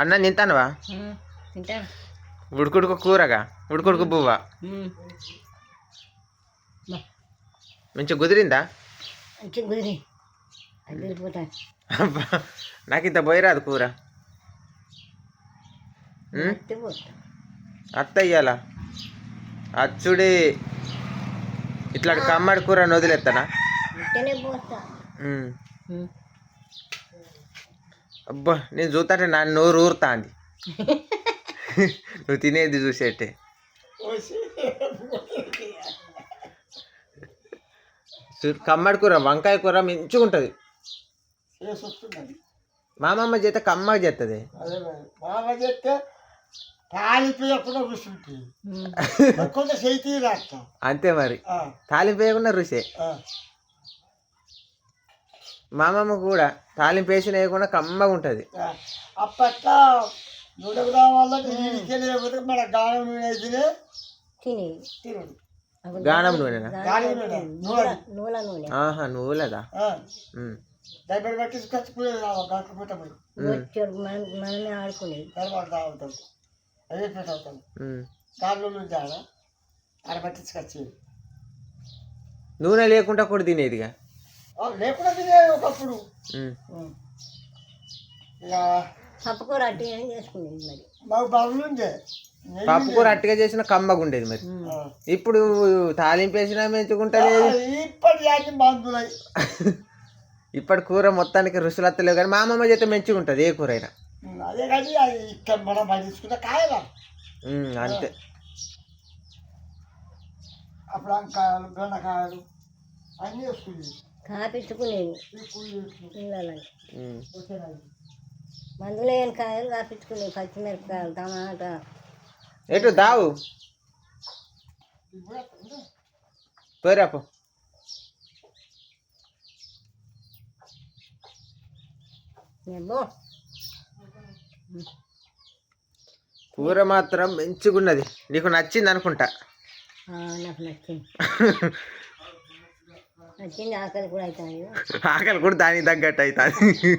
అన్నం తింటానువా? తింటాను ఉడుకుడుకు కూరగా? ఉడుకుడుకు పువ్వ మంచిగా కుదిరిందా? నాకు ఇంత పోయిరాదు కూర. అత్త ఇయ్యాల? అచ్చుడి ఇట్లా కమ్మడి కూర వదిలేస్తానా. అబ్బా నేను చూస్తాంటే నా నోరు ఊరుతా అంది నువ్వు తినేది చూసేటే కమ్మడి కూర వంకాయ కూర మంచిగా మా అమ్మమ్మ చేత కమ్మగా చేస్తుంది కొంత చేతి అంతే మరి. తాలింపు వేయకుండా రుసే. మా అమ్మమ్మ కూడా తాలింపు వేసిన వేయకుండా కమ్మగా ఉంటుంది. అప్పట్లో నూనె మన గానం నూనె అయితేనే తిని. తినడు. గానం నూనెనా? నూనె నూనె నూల నూనె. ఆహా కాకపోతే మనమే ఆడుకునేది. తర్వాత తాగుతాం అదే పెట్టవుతాం ఉమ్. దాంట్లో నుంచి ఆడ. ఆడ పట్టించుకొచ్చేది నూనె లేకుండా కూడా తినేదిగా? ఆ, లేకుండా తినే ఒకప్పుడు. ఇక పప్పుకూర అట్టి అని చేసుకునేది మరి? మాకు బరువులు ఉండే నెయ్యి పప్పు కూర అట్టిగా చేసిన కమ్మగా ఉండేది మరి. ఇప్పుడు తాలింపు వేసినా మెంచుకుంటలేదు. ఇప్పటి అన్ని మందులై. ఇప్పటి కూర మొత్తానికి రుసులు వస్తలేవు కానీ మా అమ్మమ్మ చేత మంచిగా ఉంటుంది ఏ కూర అయినా అదే కానీ అది ఇక్కడ మనం పట్టించుకుంటే కాయలా? ఉమ్, అంతే. అప్పుడు వంకాయలు బెండకాయలు. అన్నీ కాపించుకునేది. పిల్లలని. మందులు వేయని కాయలు కాపించుకునేవి పచ్చిమిరపకాయలు టమాటా. ఎటు దావు? పోరాపు ఏమో కూర మాత్రం మంచిగున్నది. నీకు నచ్చింది అనుకుంటా ఆ, నాకు నచ్చింది. ఆకలి కూడా అవుతాయి ఆకలి కూడా దానికి తగ్గట్టు అవుతుంది.